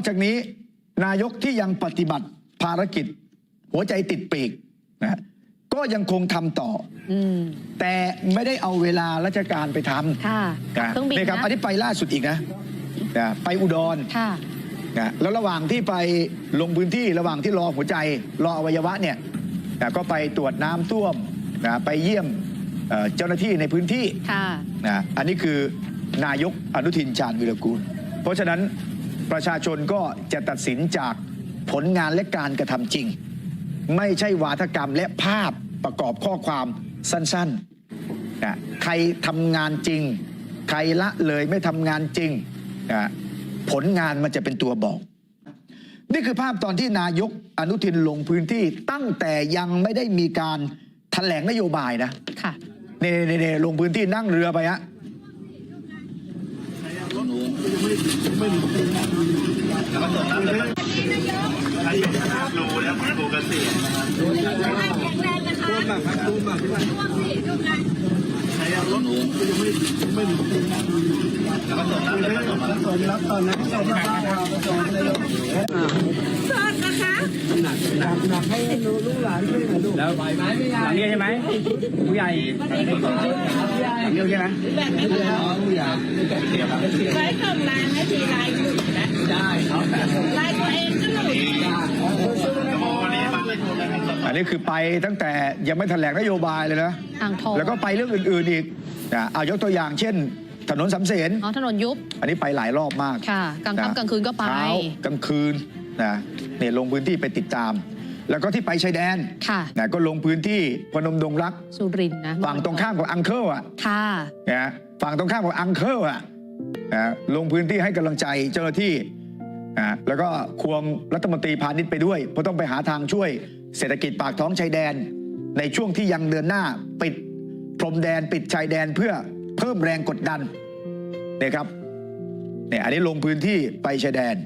อกจากนี้นายกที่ยังปฏิบัติภารกิจ หัวใจติดปีกนะฮะก็ยังคงทำต่ออืมแต่ไม่ได้เอาเวลาราชการไปทำค่ะนะเครื่องบินนี่ครับนะอันนี้ไปล่าสุดอีกนะนะไปอุดรค่ะนะแล้วระหว่างที่ไปลงพื้นที่ระหว่างที่รอหัวใจ รออวัยวะเนี่ยนะก็ไปตรวจน้ำท่วมนะไปเยี่ยมเอ่อเจ้าหน้าที่ในพื้นที่ค่ะนะอันนี้คือนายกอนุทินชาญวิรกูล เพราะฉะนั้น ประชาชนก็จะตัดสินจากผลงานและการกระทำจริง ไม่ใช่วาทกรรมและภาพประกอบข้อความสั้นๆนะใครทำงานจริง ใครละเลยไม่ทำงานจริงนะผลงานมันจะเป็นตัวบอก นี่คือภาพตอนที่นายกอนุทินลงพื้นที่ตั้งแต่ยังไม่ได้มีการแถลงนโยบายนะค่ะเน่เน่เน่ลงพื้นที่นั่งเรือไปฮะ รู้แล้วคุณครูเกษตรแข็งแรงนะคะร่วมสิร่วมงานโทษนะคะแล้วหลังนี้ใช่ไหมผู้ใหญ่หลังนี้ใช่ไหมเคยส่งไลน์ให้ทีไลน์หลุดนะได้ไลน์ตัวเองก็หลุด วันนี้มาเลย อันนี้คือไปตั้งแต่ยังไม่แถลงนโยบายเลยนะ อ่างทองแล้วก็ไปเรื่องอื่นๆอีกนะเอายกตัวอย่างเช่น ถนนสำเสนอ๋อถนนยุบอันนี้ไปหลายรอบมากค่ะกลางนะค่ำกลางคืนก็ไป เช้ากลางคืนนะเนี่ยลงพื้นที่ไปติดตาม แล้วก็ที่ไปชายแดนค่ะ นะก็ลงพื้นที่พนมดงรัก สุรินทร์นะฝั่งตรงข้ามกับอังเคิลอะค่ะนะฝั่งตรงข้ามกับอังเคิลอะนะลงพื้นที่ให้กำลังใจเจ้าหน้าที่นะแล้วก็ควงรัฐมนตรีพาณิชย์ไปด้วยเพราะต้องไปหาทางช่วย เศรษฐกิจปากท้องชายแดน ในช่วงที่ยังเดินหน้าปิดพรมแดนปิดชายแดนเพื่อเพิ่มแรงกดดันเนี่ยครับเนี่ยอันนี้ลงพื้นที่ไปชายแดน